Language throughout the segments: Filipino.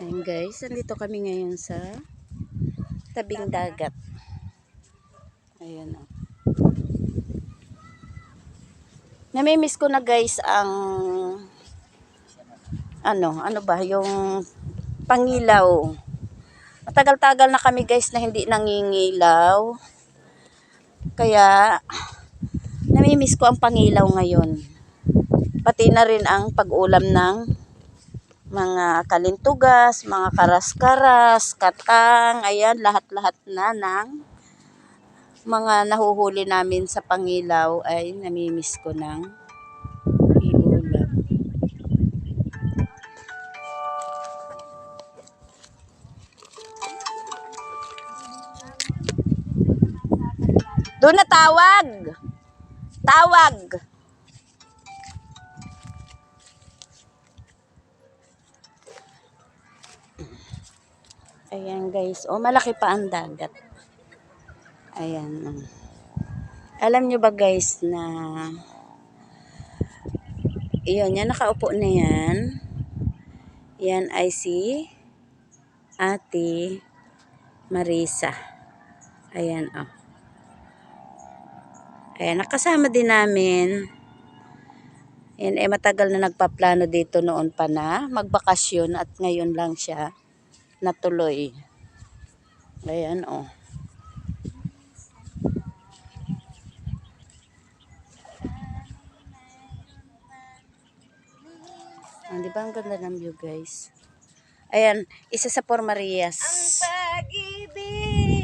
Ayan guys, nandito kami ngayon sa tabing dagat. Ayan o. Namimiss ko na guys ang ano, ano ba, yung pangilaw. Matagal-tagal na kami guys na hindi nangingilaw. Kaya namimiss ko ang pangilaw ngayon. Pati na rin ang pag-ulam ng mga kalintugas, mga karas-karas, katang, ayan, lahat-lahat na ng mga nahuhuli namin sa pangilaw ay namimiss ko ng iulam. Doon na tawag! Tawag! Ayan guys. O, malaki pa ang dagat. Ayan. Alam nyo ba guys na iyon, yan nakaupo na yan. Yan ay si Ate Marisa. Ayan, oh. Ayan, nakasama din namin. Yan, eh, matagal na nagpaplano dito noon pa na magbakasyon at ngayon lang siya natuloy. Ayan, oh. Ah, di ba ang ganda ng view, guys? Ayan, isa sa Por Marias. pag-ibig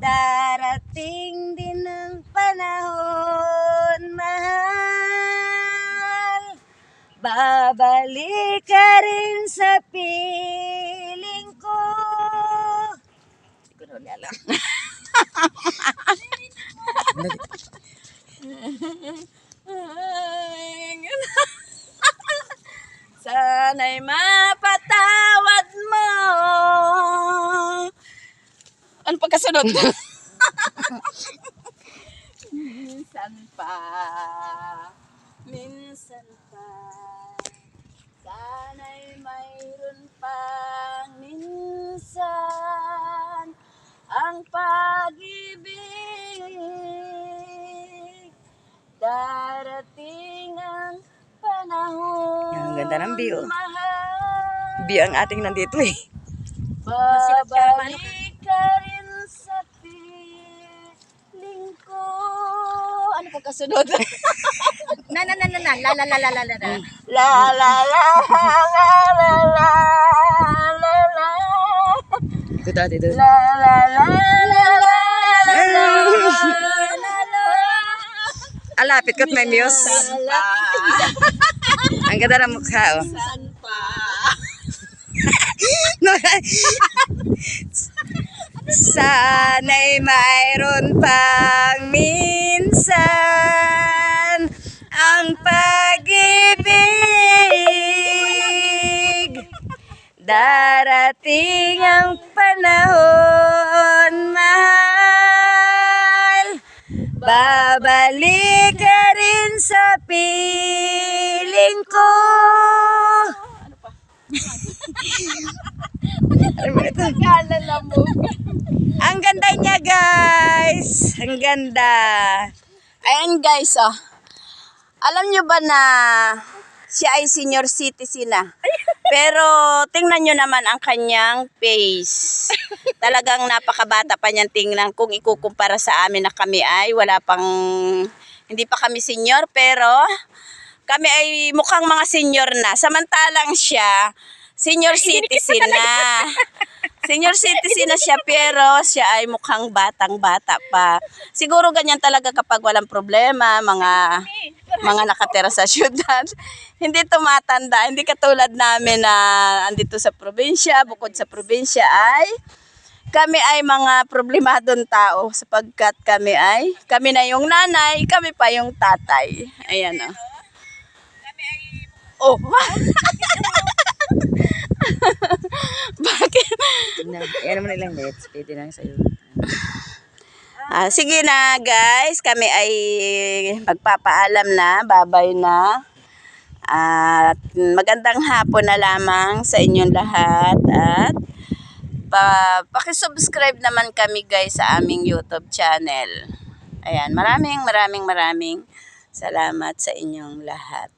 Darating din ang panahon, Babalik ka rin sa piling ko Hindi ko na alam. Ay, Sana'y mapatawad mo. Ano pagkasunod? Minsan pa, minsan pa, sana'y mayroon pang minsan ang pag-ibig. Darating ang panahon. Ang ganda ng view. Mahal. view ang ating nandito eh. Babalik ka rin sa piling ko. Ano pa kasunod? na na na na na la la la la la la la la la la la la la la la Ito dati doon. la la la la la la la Alapit ko't may muse. Ang ganda ng mukha oh. San pa? Sana'y mayroon pang minsan Darating ang panahon, mahal. Babalik ka rin sa piling ko. Ano ba ito? Kalala mo. Ang ganda niya, guys. Ang ganda. Ayan, guys, oh. Alam nyo ba na siya ay senior citizen na? Pero tingnan nyo naman ang kanyang face. Talagang napakabata pa niyang tingnan kung ikukumpara sa amin na kami ay wala pang hindi pa kami senior pero kami ay mukhang mga senior na. Samantalang siya senior citizen na. Senior citizen na siya pero siya ay mukhang batang-bata pa. Siguro ganyan talaga kapag walang problema, mga mga nakatira sa syudad. Hindi tumatanda, hindi katulad namin na andito sa probinsya, bukod sa probinsya ay kami ay mga problemadong tao sapagkat kami ay kami na yung nanay, kami pa yung tatay. Ayan oh. Oh. Bakit? Yan naman ilang minutes. Pwede lang sa'yo. Ah, sige na guys, kami ay magpapaalam na, babay na. At magandang hapon na lamang sa inyong lahat at pa paki-subscribe naman kami guys sa aming YouTube channel. Ayan, maraming maraming maraming salamat sa inyong lahat.